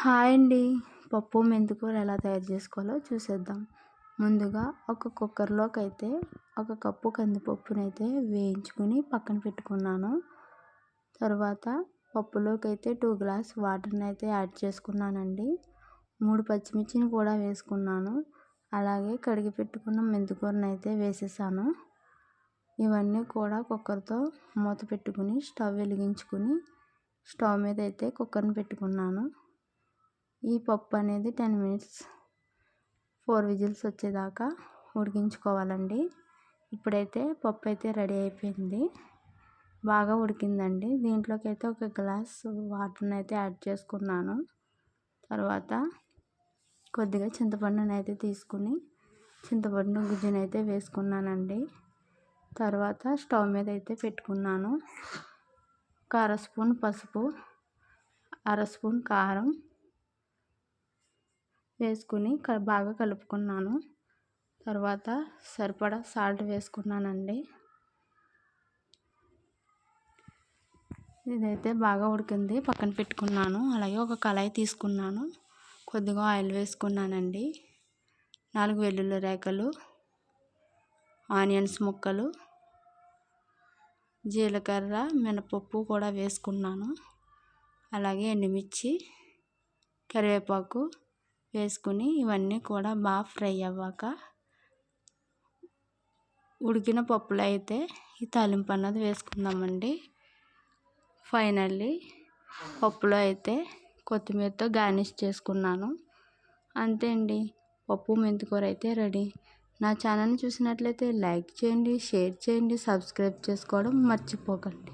Hi అండి. పప్పు మెంతికూర ఎలా తయారు చేసుకోవాలో చూసేద్దాం. ముందుగా ఒక కుక్కర్లోకి అయితే ఒక కప్పు కందిపప్పునైతే వేయించుకుని పక్కన పెట్టుకున్నాను. తర్వాత పప్పులోకి అయితే టూ గ్లాస్ వాటర్ని అయితే యాడ్ చేసుకున్నానండి. మూడు పచ్చిమిర్చిని కూడా వేసుకున్నాను. అలాగే కడిగి పెట్టుకున్న మెంతికూరని అయితే వేసేసాను. ఇవన్నీ కూడా కుక్కర్తో మూత పెట్టుకుని స్టవ్ వెలిగించుకుని స్టవ్ మీద అయితే కుక్కర్ని పెట్టుకున్నాను. ఈ పప్పు అనేది టెన్ మినిట్స్ ఫోర్ విజిల్స్ వచ్చేదాకా ఉడికించుకోవాలండి. ఇప్పుడైతే పప్పు అయితే రెడీ అయిపోయింది. బాగా ఉడికిందండి. దీంట్లోకి అయితే ఒక గ్లాస్ వాటర్ని అయితే యాడ్ చేసుకున్నాను. తర్వాత కొద్దిగా చింతపండుని అయితే తీసుకుని చింతపండు గుజ్జుని అయితే వేసుకున్నానండి. తర్వాత స్టవ్ మీద అయితే పెట్టుకున్నాను. ఒక అర స్పూన్ పసుపు అర స్పూన్ కారం వేసుకుని బాగా కలుపుకున్నాను. తర్వాత సరిపడా సాల్ట్ వేసుకున్నానండి. ఇదైతే బాగా ఉడికింది. పక్కన పెట్టుకున్నాను. అలాగే ఒక కళాయి తీసుకున్నాను. కొద్దిగా ఆయిల్ వేసుకున్నానండి. నాలుగు వెల్లుల్లి రేఖలు ఆనియన్స్ ముక్కలు జీలకర్ర మినపప్పు కూడా వేసుకున్నాను. అలాగే ఎండుమిర్చి కరివేపాకు వేసుకుని ఇవన్నీ కూడా బాగా ఫ్రై అవ్వాక ఉడికిన పప్పులో అయితే ఈ తాలింపు అన్నది వేసుకుందామండి. ఫైనల్లీ పప్పులో అయితే కొత్తిమీరతో గార్నిష్ చేసుకున్నాను. అంతే అండి. పప్పు మెంతికూర అయితే రెడీ. నా ఛానల్ని చూసినట్లయితే లైక్ చేయండి షేర్ చేయండి సబ్స్క్రైబ్ చేసుకోవడం మర్చిపోకండి.